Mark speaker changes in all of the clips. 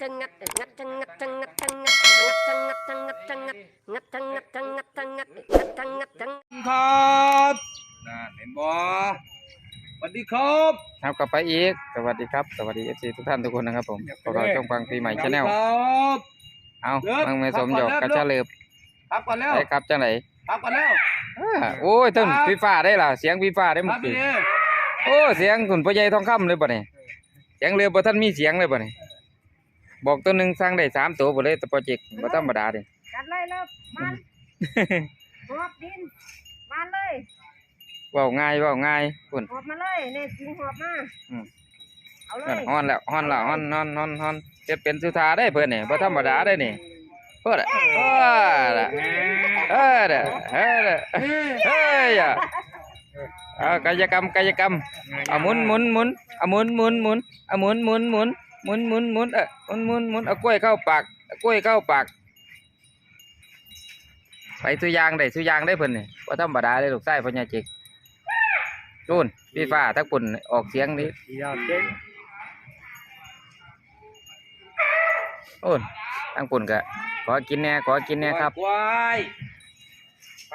Speaker 1: ทั้งงัดงัดทั้งงัดทั้งงัดทั้งงัดงัดทั้งงัดทั้งงัดทั้งงัดงัดทั้งงัดทั้งงัดทั้งงัดงัดทั้งงัดทั้ง
Speaker 2: ครับน่าเห็นบ่สวัสดีครับ
Speaker 3: ครับกลับไปอีกสวัสดีครับสวัสดีเอฟซีทุกท่านทุกคนนะครับผมพวกเราช่องฟังปีใหม่ชาแนล
Speaker 2: ครับ
Speaker 3: เอา
Speaker 2: เลิศ
Speaker 3: มังเมสมหยกกั
Speaker 2: ก
Speaker 3: บ
Speaker 2: ก่อน
Speaker 3: ชา
Speaker 2: เลิ
Speaker 3: บ
Speaker 2: ครับก่อนแล้ว
Speaker 3: ได้ครับจังไหน
Speaker 2: ครับก่อนแล้ว
Speaker 3: โอ้ยต้นพี่ฟ้าได้ล่ะเสียงพี่ฟ้าได้
Speaker 2: ค
Speaker 3: เมื่
Speaker 2: รั
Speaker 3: อบกี้
Speaker 2: พี่
Speaker 3: โอ้เสียงคุณพ่อใหญ่ทองคำเลยป่ะเนี่ยเสียงเรือบ่ท่านมีเสียงเลยป่ะเนี่ย บอกตัวหนึ่งสร้างได้สามตัวบ่เลยแต่โปรเจกต์บ่ธรรมดาเด้
Speaker 1: กัดเลยเลิกมันหอบดินมาเลย
Speaker 3: เว้าง่ายเว้าง่ายคุณ
Speaker 1: หอบมาเลยเนี่ยจริงหอบมา
Speaker 3: อืม
Speaker 1: เอาเล
Speaker 3: นั่น
Speaker 1: ย
Speaker 3: ฮ้อนแล้วฮ้อนแล้วฮ้อนฮ้อนฮ้อนฮ้อนเฮ็ดเป็นสุธาได้เพิ่นนี่บ่ธรรมดาได้นี่เพิ่นอะเออล่ะเออเด้อเออเด้อเฮ้ยอะเอากายกรรมกายกรรมเอาหมุนหมุนหมุนเอาหมุนหมุนหมุนเอาหมุนหมุนหมุน หมุนหมุนหมุนเออหมุนหมุนหมุนเอากล้วยเข้าปากเอากล้วยเข้าปากไปสุยางได้สุยางได้เพิ่นนี่บ่ธรรมดาเลยลูกชายพ่อใหญ่จิกรุ่นพี่ฟ้าทักปุ่นออกเสียงนี้
Speaker 2: อยากเก่ง
Speaker 3: โอ้นทางปุ่นก็ขอกินแหน่ขอกินแหน่ครับ
Speaker 2: ควายไป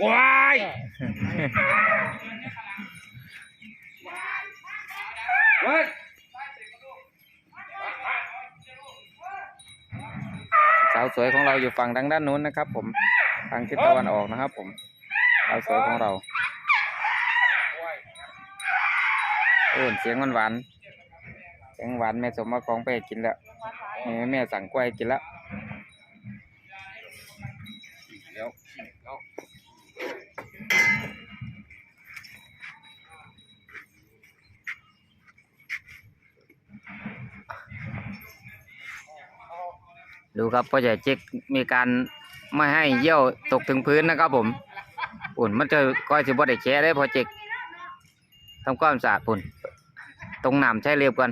Speaker 2: ควายเฮ้ย
Speaker 3: สาวสวยของเราอยู่ฝั่งทางด้านนู้นนะครับ ผมทางทิศตะวันออกนะครับ ผมสาวสวยของเราโอ้นเสียงหวานหวานเสียงหวานแม่สมมาของไปกินแล้วแม่สั่งกล้วยกินแล้ว
Speaker 2: เดี๋ยวเอา
Speaker 3: ดูครับพ่อใหญ่เจ๊กมีการไม่ให้เยี่ยวตกถึงพื้นนะครับผมอุ่นมันจะก้อยสิบ่ได้แช่ได้พ่อเจ๊กทำความสะอาดปุ่น ตรงน้ำใช้เรียบก่อน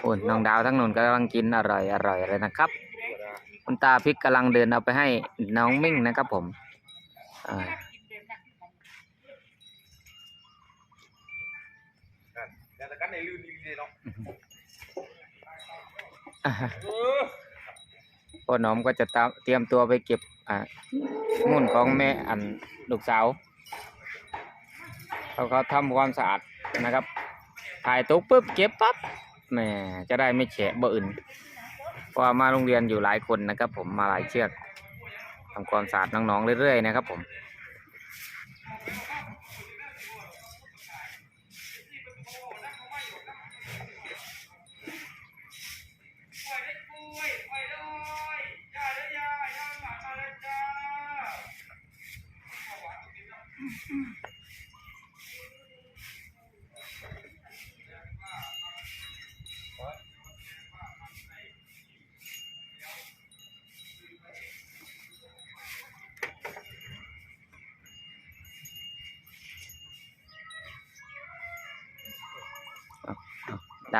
Speaker 3: โอ้ยน้องดาวทั้งนุ่นกำลังกินอร่อยอร่อยเลยนะครับ คุณตาพริกกำลังเดินเอาไปให้น้องมิ่งนะครับผมอ่า
Speaker 2: แต่กันในลื่นนี่เลยเนาะเออ
Speaker 3: พ่อหนอมก็จะตามเตรียมตัวไปเก็บอ่ามุ่นของแม่อันลูกสาวเขาเขาทำความสะอาดนะครับ ถ่ายตุ๊กปุ๊บเก็บปั๊บแหมจะได้ไม่แฉะบ่อื่นเพราะมาโรงเรียนอยู่หลายคนนะครับ ผมมาหลายเชือกทำความสะอาดน้องๆเรื่อยๆนะครับผม ด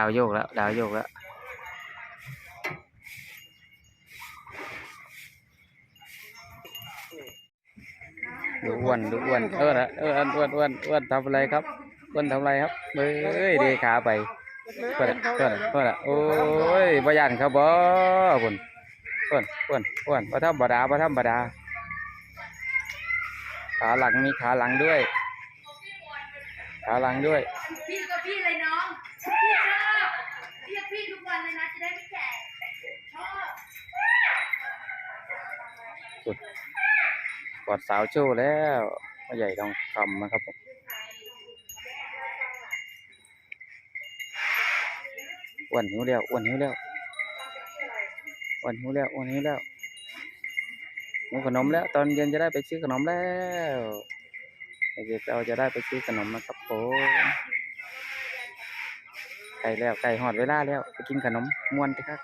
Speaker 3: าวโยกแล้ว ดาวโยกแล้ว วนดูอ้วนเออนะเอออ้วนอ้วนอ้วนอ้วนทำอะไรครับอ้วนทำอะไรครับเอ้ยเดขาไปเพื่อนเพื่อนเพื่อนโอ้ยบยานครับบ่คุณเพื่อนเพื่อนประธรรมดาประธรรมดา ขาหลังมีขาหลังด้วย ขาหลังด้วย
Speaker 4: พี่ก็พี่เลยน้อง พี่ชอบเรียกพี่ทุกวันเลยนะ จะได้ไม่แก่ชอบ
Speaker 3: กอดสาวโชว์แล้วพ่อใหญ่ทองคำนะครับผมอ้วนหิวแล้วอ้วนหิวแล้วอ้วนหิวแล้วอ้วนหิวแล้วหิวขนมแล้ว ตอนเย็นจะได้ไปซื้อขนมแล้วเด็กเราจะได้ไปซื้อขนมนะครับผมใกล้แล้วใกล้หอดเวลาแล้ว ไปกินขนมมวนไปครับ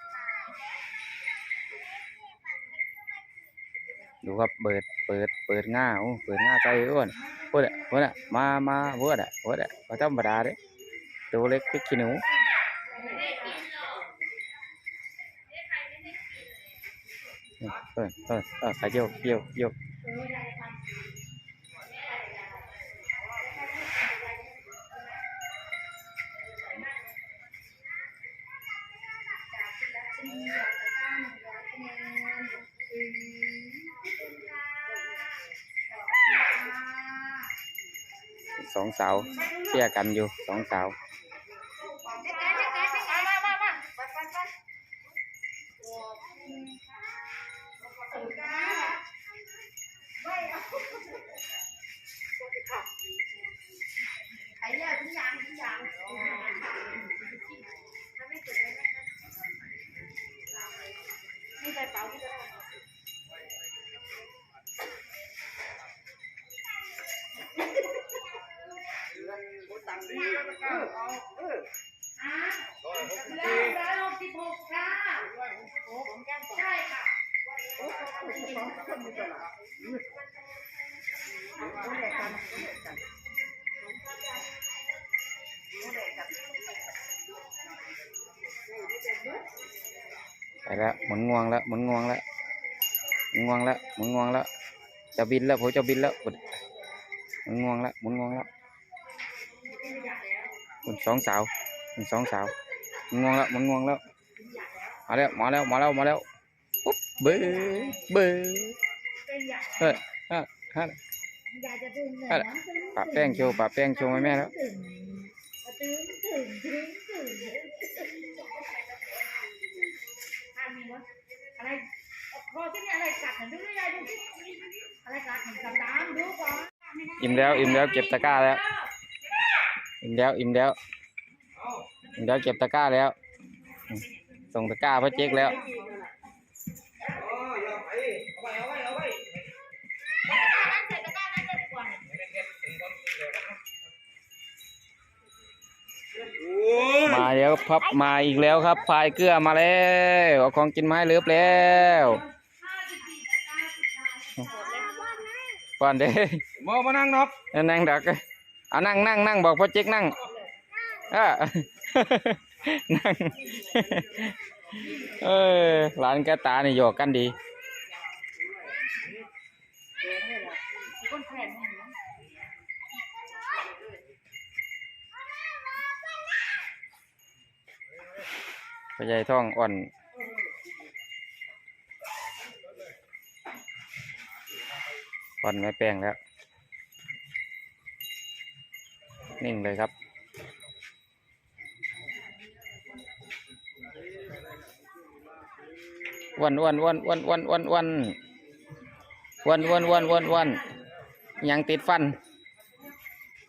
Speaker 3: ครับเปิดเปิดเปิดง่าโอ้เปิดง่าใจอ้วนโอะพดอะมามาโอ้ดโอ้ดประจ้ำบดาเด้ตัวเล็กพริกขี้หนูเออเออเออไปโยกโยกโยกเสองสาวเชี่ยกันอยู่สองสาว
Speaker 4: ไป
Speaker 3: แล้วหมุนงวงแล้วหมุนงวงแล้วหมุนงวงแล้วหมุนงวงแล้วจะบินแล้วผมจะบินแล้วหมุนงวงแล้วหมุนงวงแล้ว สองสาวสองสาวมุนงวงแล้วมุนงวงแล้วมาแล้วมาแล้วมาแล้วมาแล้วปุ๊บเบ้เบ้เฮ้ยฮะฮะปะแป้งโชว์ปะแป้งโชว์แม่แล้ว
Speaker 4: อะไรคอที่นี่อะไรกัดดูด้วยยายดูสิอะไรกัดเหมือนกับตามดูก่อน
Speaker 3: อิ่มแล้วอิ่มแล้วเก็บตะกร้าแล้ว อิ่มแล้วอิ่มแล้วอิ่มแล้วเก็บตะกร้าแล้วอืมส่งตะกร้าพ่อเจ๊กแล้ว
Speaker 2: โอ้ย
Speaker 3: มาแล้วพับมาอีกแล้วครับพายเกลือมาแล้วเอาของกินไมาให้เลือบแล้วก่อนเด้
Speaker 2: มอมานั่งนอก
Speaker 3: นั่งดัก เอานั่งนั่งนั่งบอกพ่อเจ๊กนั่งเออนั่งเออหลานกระตานี่หยอกกันดีพยายท้องอ่อนอ่อนไม่แป้งแล้ว นิ่งเลยครับ วันวันวันวันวันวันวันวันวันวันวันวันยังติดฟัน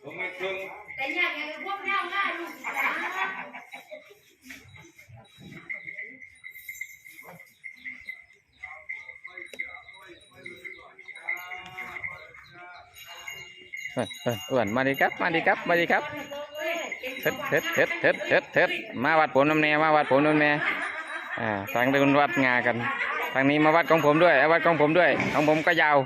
Speaker 2: ผมไม่ครึ่ง
Speaker 4: แต่เนี่ยอย่างพวกแนวง่ายลูกนะ
Speaker 3: เฮ้ยเฮ้ย อ้วนมาดีครับ มาดีครับ มาดีครับเฮ็ดเฮ็ดเฮ็ดเฮ็ดเฮ็ดเท็ดมาวัดผมน้ำแน่มาวัดผมน้ำแน่อ่าทางเดินวัดงากัน ทางนี้มาวัดของผมด้วยเอวัดของผมด้วย ของผมก็ยาว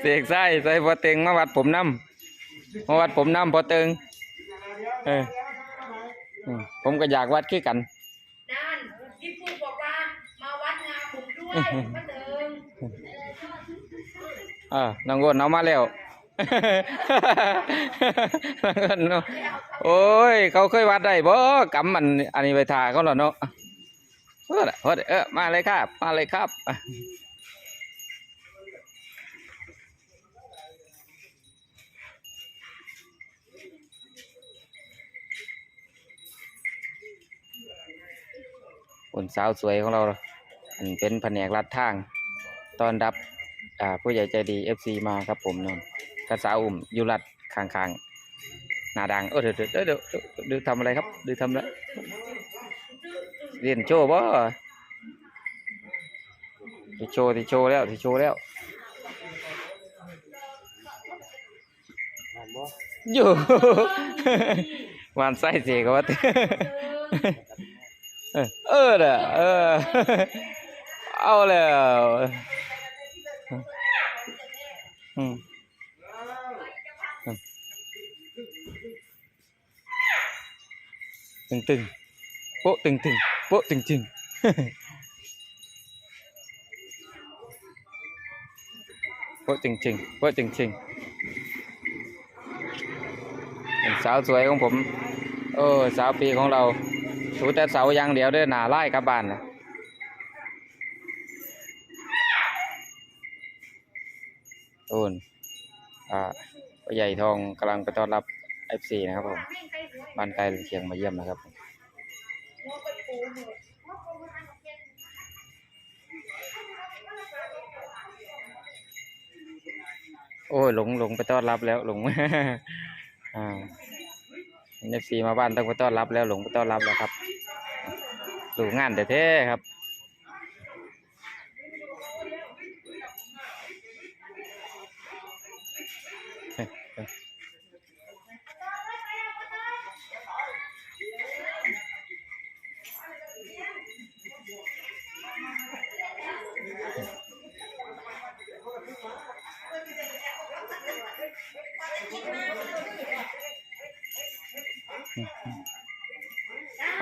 Speaker 3: เสกไส้ใส่พอเต็งมาวัดผมน้ำมาวัดผมน้ำพอเต็งเอออืมผมก็อยากวัดคือกัน
Speaker 4: นั่นพี่ปูบอกว่ามาวัดงานผมด้วยมาเดิม
Speaker 3: เออน้องอ้วนเอามาแล้วน้องอ้วนเนาะโอ้ย เขาเคยวัดได้บ่กำมันอันนี้ไปถ่าเขาแล้วเนาะเออเออเออมาเลยครับ มาเลยครับ คนสาวสวยของเรา อันเป็นแผนกรัดทางตอนรับอ่าผู้ใหญ่ใจดีเอฟซีมาครับผมนนกระสาวอุ่มอยุรัดคางคางๆหนาดังเออเดี๋ยวเดี๋ยวเดี๋ยวเดี๋ยวเดี๋ยวทำอะไรครับเดี๋ยวทำแล้วเรียนโชว์บ่ที่โชว์ที่โชว์แล้วที่โชว์แล้วอยู่หวานไส้เสียก็ว่า öra olha hmm. tình tình bộ tình tình. Bộ tình tình, bộ tình tình. Bộ tình tình sao rồi ông ผมเออสาวปีของเรา สูแต่เสาอย่างเดียวเด้อหนาไล่กลับบ้านนะโอนอ่าใหญ่ทองกำลังไปต้อนรับเอฟซีนะครับผมบ้านไกลเคียงมาเยี่ยมนะครับผมโอ้ยหลงหลงไปต้อนรับแล้วหลงอ่า เอฟซีมาบ้านต้องไปต้อนรับแล้วหลงไปต้อนรับแล้วครับดูงานแต่แท้ครับ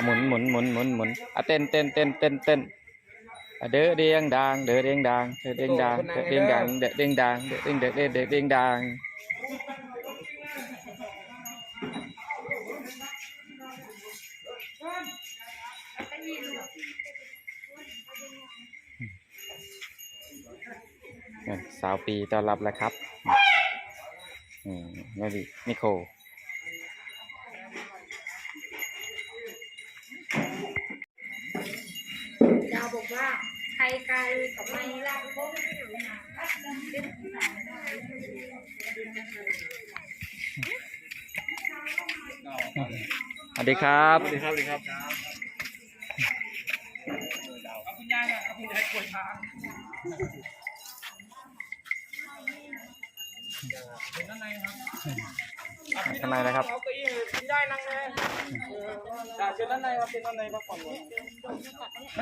Speaker 3: มุนหมุนหมุนหมุนหมุนอะเต้นเต้นเต้นเต้นเต้นอะเด้อเดียงดังเด้อเดียงดังเด้อเดียงดังเด้อเดียงดังเด้อเดียงดังเด้อเดียงเด้อเด้อเด้อเดียงดังสาวปีต้อนรับแล้วครับอืมไม่ดีนิโค
Speaker 4: ดาวบอกว่าใคร ไกลกับไม่รักก็ไม่อยู่นะ
Speaker 3: สวัสดีครับ
Speaker 2: สวัสดีครับ สวัสดีครับ
Speaker 3: ข้างในนะครับ
Speaker 2: เอาเก้าอี้ที่ได้นั่งเลยจ้าเชิญด้านในครับเชิญด้านในพักผ่อนก่อน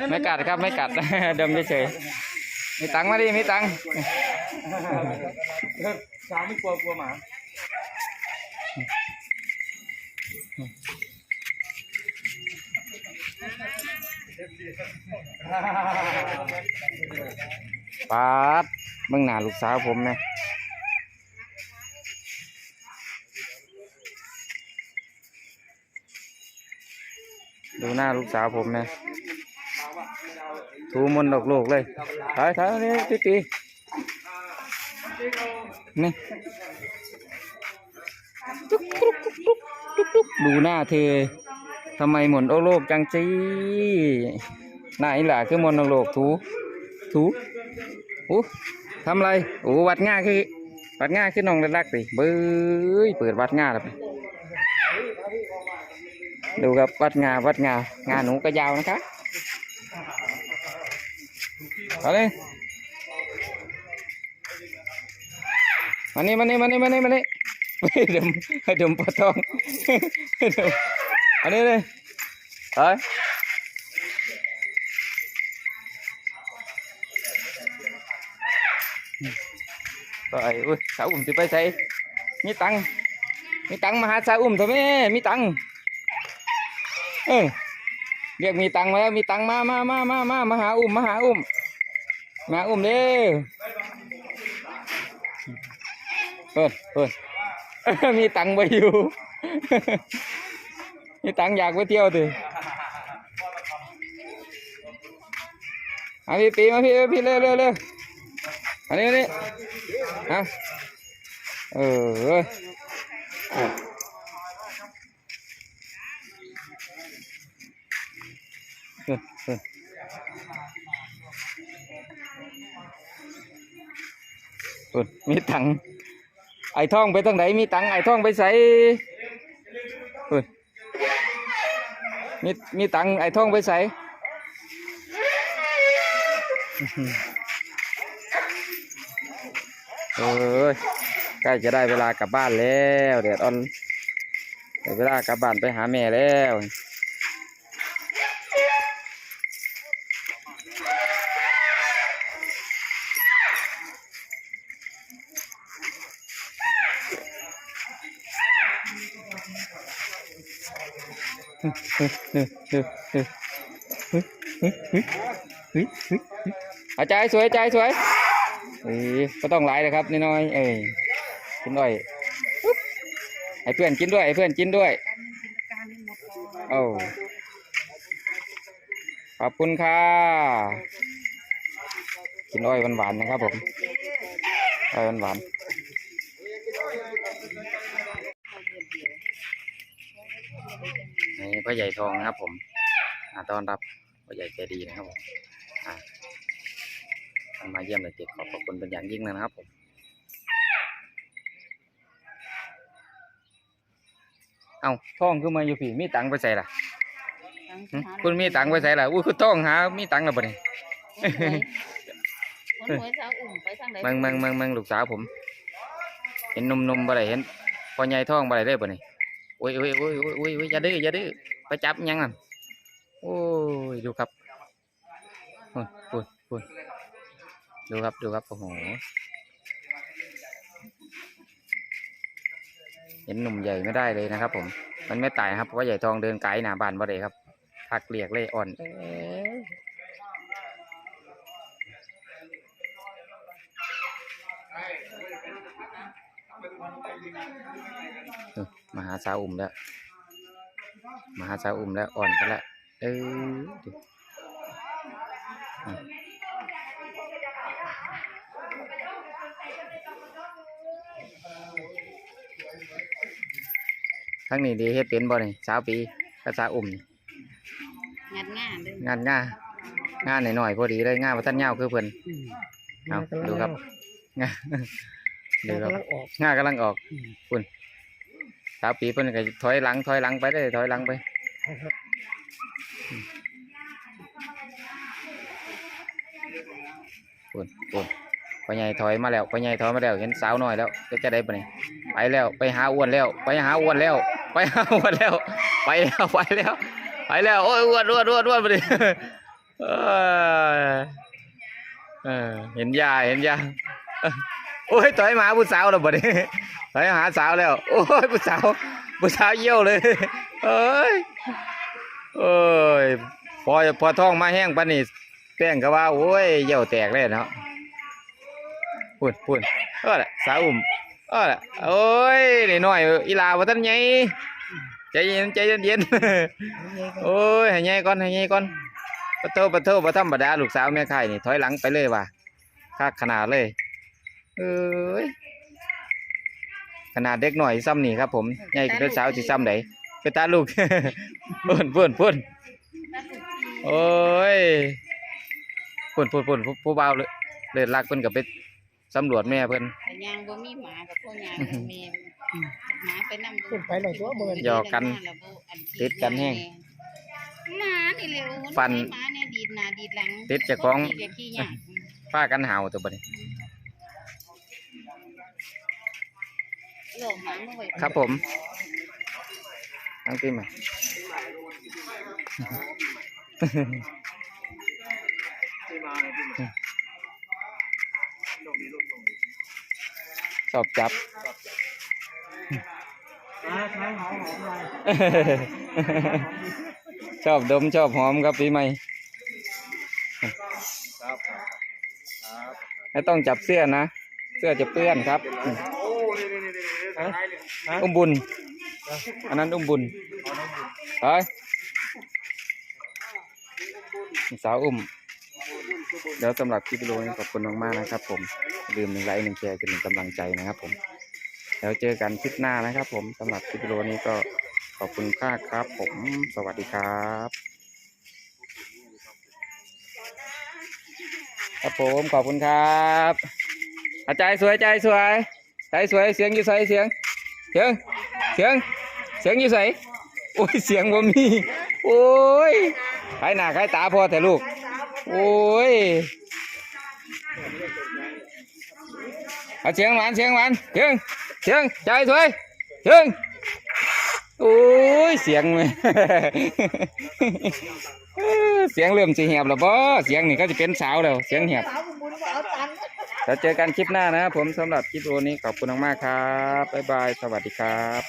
Speaker 3: ไม่กัดครับไม่กัด เดิมเฉยๆมีตังค์มาดิมีตังค์
Speaker 2: สาวไม่กลัวกลัวหมา
Speaker 3: ปาดเบิ่งหน้าลูกสาวผมนะดูหน้าลูกสาวผมนะ ถูมนต์ดอกโลกเลยถ่ายถ่ายนี่ตีตีนี่ตุ๊กตุ๊กตุ๊กตุ๊กตุ๊กดูหน้าเธอทำไมหมนโอโลกจังจีหน้าอีหล่าคือมนต์ดอกโลกถูถูโอ้ทำไรโอ้วัดง่าคือวัดง่าคือน้องรักๆติเบ้ยเปิดวัดง่าแล้วไปดูครับวัดงาวัดงางาหนูก็ยาวนะคะ เอาเลยมานี่มานี่มานี่มานี่มานี่ให้ดมให้ดมปลาทองให้ดมอันนี้เลยไปไปอุ้ยสาวอุ้มจะไปใส่มีตังมีตังมาหาสาวอุ้มเถอะแม่มีตังเออเรียกมีตังมาแล้วมีตังมามามามามามาหาอุ้มมาหาอุ้ม มาอุ้มเด้อเปิดเปิดมีตังค์ไปอยู่ มีตังค์อยากไปเที่ยวติมาพี่ปีมาพี่พี่เร็วเร็วเร็วอันนี้อันนี้ฮะเออเว้ยเออ เออเออมีตังไอ้ท่องไปทางไหนมีตังไอ้ท่องไปใส่เออมีมีตังไอ้ท่องไปใส่เอ้ยใกล้จะได้เวลากลับบ้านแล้วเดี๋ยวตอนเวลากลับบ้านไปหาแม่แล้ว อาจารย์สวยอาจารย์สวยเอ้ยก็ต้องหลายนะครับน้อยๆเอ้ยกินด้วยให้เพื่อนกินด้วยให้เพื่อนกินด้วยโอ้ขอบคุณค่ะ กินอ้อยหวานๆนะครับผมอ้อยหวานๆ พ่อใหญ่ทองนะครับผมอ่าต้อนรับพ่อใหญ่ใจดีนะครับผมอ่าท่านมาเยี่ยมเลยเด็กขอบพระคุณเป็นอย่างยิ่งเลยนะครับผมเอาท่องขึ้นมาอยู่พี่มีตังค์ไปใส่ล่ะหึคุณมีตังค์ไปใส่ล่ะอุ้ยคุณท่องหามีตังค์แล้วปะเนี่ย
Speaker 4: คนหวยสาวอุ่มไปทางไหน
Speaker 3: มึงมึงมึงมึงลูกสาวผม เห็นหนุ่มๆบ่ได้เห็นพ่อใหญ่ท่องบ่ได้เลยปะเนี่ยโอ้ยโอ้ยโอ้ยโอ้ยโอ้ยโอ้ยอย่าดื้ออย่าดื้อ ไปจับยังอะโอ้ยดูครับพูดพูดพูดดูครับดูครับโอ้โหเห็นหนุ่มใหญ่ไม่ได้เลยนะครับ ผม มันไม่ตายครับเพราะว่าใหญ่ทองเดินไกลหนาบานบ่ได้ครับทักเรียกเลยอ่อนมาหาสาวอุ่มแล้ว มาหาสาวอุ่มแล้วอ่อนกันแล้วเออดูอะทั้งนี้ดีเฮ็ดเป็นบ่นี่สาวปีกับสาวอุ่มนี่
Speaker 4: งัดง่าเลย
Speaker 3: งานง่างานหน่อยๆพอดีเลยงานว่าท่านเงาคือเพิ่นเอาดูครับงาดูครับงากำลังออกคุณ สาวปีเพิ่นก็ถอยหลังถอยหลังไปได้อถอยหลังไปคุณคุณพ่อใหญ่ถอยมาแล้วพ่อใหญ่ถอยมาแล้วเห็นสาวน้อยแล้วก็จะได้ปะนี่ไปแล้วไปหาอ้วนแล้ว ไปหาอ้วนแล้ว ไปหาอ้วนแล้ว ไปแล้วไปแล้วไปแล้วโอ้ยอ้วนอ้วนอ้วนอ้วนไปดิเออเออเห็นยาเห็นยา โอ้ยต่อยหมาผู้สาวแล้วบ่ดิต่อยหาสาวแล้ว โอ้ยผู้สาวผู้สาวเยี่ยวเลยเอ้ยโอ้ยพอพอท้องมาแห้งปานนี้แป้งก็ว่าโอ้ยเยี่ยวแตกเลยเนาะพูดพูดเออแหละสาวอุ่มเออแหละโอ้ยนี่น้อยอีลาว่าท่านใหญ่ใจเย็นใจเย็นเย็นโอ้ยให้ใหญ่ก่อนให้ใหญ่ก่อนปะโทปะโทปะธรรมดาลูกสาวแม่ไข่นี่ถอยหลังไปเลยว่ะคักขนาดเลย เอ้ยขนาดเด็กหน่อยซ้ำนี่ครับผมใหญ่กับลูกสาวสิซ้ำไหนไปตาลูกพุ่นพุ่นพุ่นโอ้ยพุ่นพุ่นพุ่นผู้ผู้บ่าวเลยเลิศรักเพิ่นกับไปสำรวจแม่เพิ่น
Speaker 4: แต่ยางบ่มีหมากับพวกยางบ่มีหมาไปนำ
Speaker 5: ขึ้นไปเลยตัวเบิร์น
Speaker 3: หยอกกันติดกันแห้ง
Speaker 4: หมานี่เลยโอ้โห
Speaker 3: ฟัน
Speaker 4: หมาเนี่ยดีดหน้าดีดหลัง
Speaker 3: ติดเจ้าของ
Speaker 4: ขี้เกียจขี้ยาก
Speaker 3: ป้ากันหาวตัวบัดนี้ ครับผมทั้งทีมอะชอบจับชอบดมชอบหอมครับปีใหม่
Speaker 2: ครับครับครับ
Speaker 3: ไม่ต้องจับเสื้อนะ เสื้อจะเปื้อนครับ
Speaker 2: โอ้นี่นี่นี่นี่
Speaker 3: อุ้มบุญ อันนั้นอุ้มบุญเฮ้ยสาวอุ้ม เดี๋ยวสำหรับคลิปวิดีโอนี้ขอบคุณมากๆนะครับ ผมอย่าลืมหนึ่งไลค์หนึ่งแชร์เป็นกำลังใจนะครับผมแล้วเจอกันคลิปหน้านะครับ ผมสำหรับคลิปวิดีโอนี้ก็ขอบคุณค่าครับ ผมสวัสดีครับครับผมขอบคุณครับอาจารย์สวยใจสวยใจสวยเสียงอยู่ใสเสียง เสียง เสียง เสียงอยู่ใสโอ้ย เสียงบ่มี โอ้ยใครหน้าใครตาพอแต่ลูก โอ้ย เอาเสียงหวานเสียงหวานเสียง เสียง ใจสวยเสียง โอ้ย เสียงแม่เสียงเริ่มสิเหียบแล้วบ่เสียงนี่ก็จะเป็นสาวแล้ว เสียงเหียบ
Speaker 5: สาวบุญว่าเอาตังค์
Speaker 3: แล้วเจอกันคลิปหน้านะครับผมสำหรับคลิปวิดีโอนี้ขอบคุณมากๆครับ บ๊ายบาย สวัสดีครับ